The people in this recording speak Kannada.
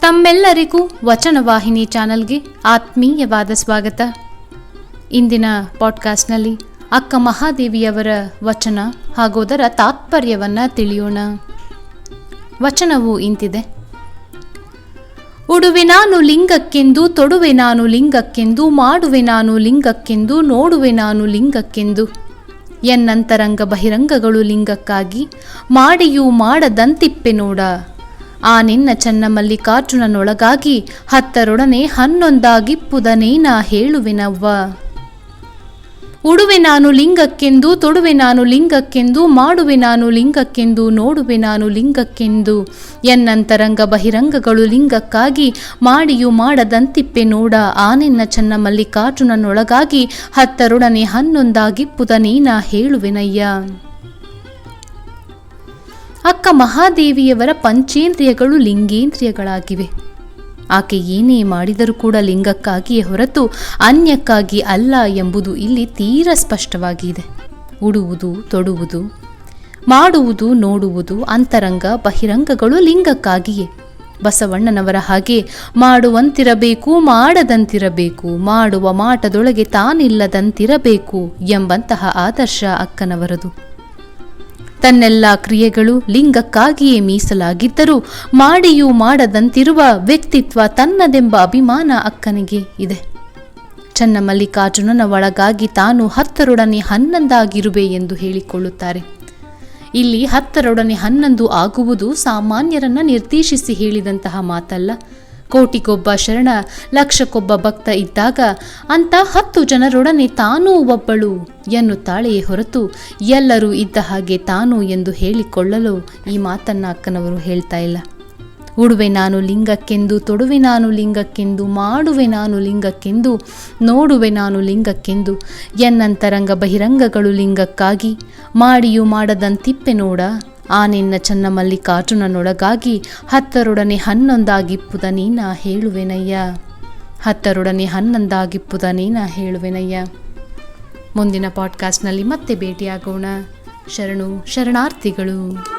ತಮ್ಮೆಲ್ಲರಿಗೂ ವಚನವಾಹಿನಿ ಚಾನಲ್ಗೆ ಆತ್ಮೀಯವಾದ ಸ್ವಾಗತ. ಇಂದಿನ ಪಾಡ್ಕಾಸ್ಟ್ನಲ್ಲಿ ಅಕ್ಕ ಮಹಾದೇವಿಯವರ ವಚನ ಹಾಗೂ ಅದರ ತಾತ್ಪರ್ಯವನ್ನು ತಿಳಿಯೋಣ. ವಚನವು ಇಂತಿದೆ. ಉಡುವೆ ನಾನು ಲಿಂಗಕ್ಕೆಂದು, ತೊಡುವೆ ನಾನು ಲಿಂಗಕ್ಕೆಂದು, ಮಾಡುವೆ ನಾನು ಲಿಂಗಕ್ಕೆಂದು, ನೋಡುವೆ ನಾನು ಲಿಂಗಕ್ಕೆಂದು. ಎನ್ನಂತರಂಗ ಬಹಿರಂಗಗಳು ಲಿಂಗಕ್ಕಾಗಿ, ಮಾಡಿಯೂ ಮಾಡದಂತಿಪ್ಪೆ ನೋಡ. ಆ ನಿನ್ನ ಚೆನ್ನ ಮಲ್ಲಿಕಾರ್ಜುನನೊಳಗಾಗಿ ಹತ್ತರೊಡನೆ ಹನ್ನೊಂದಾಗಿಪ್ಪುದನೇನ ಹೇಳುವೆನವ್ವ. ಉಡುವೆ ನಾನು ಲಿಂಗಕ್ಕೆಂದು, ತೊಡುವೆ ನಾನು ಲಿಂಗಕ್ಕೆಂದು, ಮಾಡುವೆ ನಾನು ಲಿಂಗಕ್ಕೆಂದು, ನೋಡುವೆ ನಾನು ಲಿಂಗಕ್ಕೆಂದು. ಎನ್ನಂತರಂಗ ಬಹಿರಂಗಗಳು ಲಿಂಗಕ್ಕಾಗಿ ಮಾಡಿಯೂ ಮಾಡದಂತಿಪ್ಪೆ ನೋಡ. ಆ ನಿನ್ನ ಚೆನ್ನ ಮಲ್ಲಿಕಾರ್ಜುನನೊಳಗಾಗಿ ಹತ್ತರೊಡನೆ ಹನ್ನೊಂದಾಗಿಪ್ಪುದನೇನ ಹೇಳುವೆನಯ್ಯ. ಅಕ್ಕ ಮಹಾದೇವಿಯವರ ಪಂಚೇಂದ್ರಿಯಗಳು ಲಿಂಗೇಂದ್ರಿಯಗಳಾಗಿವೆ. ಆಕೆ ಏನೇ ಮಾಡಿದರೂ ಕೂಡ ಲಿಂಗಕ್ಕಾಗಿಯೇ ಹೊರತು ಅನ್ಯಕ್ಕಾಗಿ ಅಲ್ಲ ಎಂಬುದು ಇಲ್ಲಿ ತೀರ ಸ್ಪಷ್ಟವಾಗಿದೆ. ಉಡುವುದು, ತೊಡುವುದು, ಮಾಡುವುದು, ನೋಡುವುದು, ಅಂತರಂಗ, ಬಹಿರಂಗಗಳು ಲಿಂಗಕ್ಕಾಗಿಯೇ. ಬಸವಣ್ಣನವರ ಹಾಗೆ ಮಾಡುವಂತಿರಬೇಕು, ಮಾಡದಂತಿರಬೇಕು, ಮಾಡುವ ಮಾಟದೊಳಗೆ ತಾನಿಲ್ಲದಂತಿರಬೇಕು ಎಂಬಂತಹ ಆದರ್ಶ ಅಕ್ಕನವರದು. ತನ್ನೆಲ್ಲ ಕ್ರಿಯೆಗಳು ಲಿಂಗಕ್ಕಾಗಿಯೇ ಮೀಸಲಾಗಿದ್ದರೂ ಮಾಡಿಯೂ ಮಾಡದಂತಿರುವ ವ್ಯಕ್ತಿತ್ವ ತನ್ನದೆಂಬ ಅಭಿಮಾನ ಅಕ್ಕನಿಗೆ ಇದೆ. ಚನ್ನಮಲ್ಲಿಕಾರ್ಜುನನ ಒಳಗಾಗಿ ತಾನು ಹತ್ತರೊಡನೆ ಹನ್ನೊಂದಾಗಿರುವೆ ಎಂದು ಹೇಳಿಕೊಳ್ಳುತ್ತಾರೆ. ಇಲ್ಲಿ ಹತ್ತರೊಡನೆ ಹನ್ನೊಂದು ಆಗುವುದು ಸಾಮಾನ್ಯರನ್ನ ನಿರ್ದೇಶಿಸಿ ಹೇಳಿದಂತಹ ಮಾತಲ್ಲ. ಕೋಟಿಗೊಬ್ಬ ಶರಣ, ಲಕ್ಷಕ್ಕೊಬ್ಬ ಭಕ್ತ ಇದ್ದಾಗ ಅಂತ ಹತ್ತು ಜನರೊಡನೆ ತಾನೂ ಒಬ್ಬಳು ಎನ್ನುತ್ತಾಳೆಯೇ ಹೊರತು ಎಲ್ಲರೂ ಇದ್ದ ಹಾಗೆ ತಾನು ಎಂದು ಹೇಳಿಕೊಳ್ಳಲು ಈ ಮಾತನ್ನ ಅಕ್ಕನವರು ಹೇಳ್ತಾ ಇಲ್ಲ. ಉಡುವೆ ನಾನು ಲಿಂಗಕ್ಕೆಂದು, ತೊಡುವೆ ನಾನು ಲಿಂಗಕ್ಕೆಂದು, ಮಾಡುವೆ ನಾನು ಲಿಂಗಕ್ಕೆಂದು, ನೋಡುವೆ ನಾನು ಲಿಂಗಕ್ಕೆಂದು, ಎನ್ನಂತರಂಗ ಬಹಿರಂಗಗಳು ಲಿಂಗಕ್ಕಾಗಿ, ಮಾಡಿಯೂ ಮಾಡದಂತಿಪ್ಪೆ ನೋಡ ಆ ನಿನ್ನ ಚನ್ನ ಮಲ್ಲಿಕಾರ್ಜುನನೊಳಗಾಗಿ ಹತ್ತರೊಡನೆ ಹನ್ನೊಂದಾಗಿಪ್ಪುದ ನೀನ ಹೇಳುವೆನಯ್ಯ. ಹತ್ತರೊಡನೆ ಹನ್ನೊಂದಾಗಿಪ್ಪುದ ನೀನ ಹೇಳುವೆನಯ್ಯ. ಮುಂದಿನ ಪಾಡ್ಕಾಸ್ಟ್ನಲ್ಲಿ ಮತ್ತೆ ಭೇಟಿಯಾಗೋಣ. ಶರಣು, ಶರಣಾರ್ಥಿಗಳು.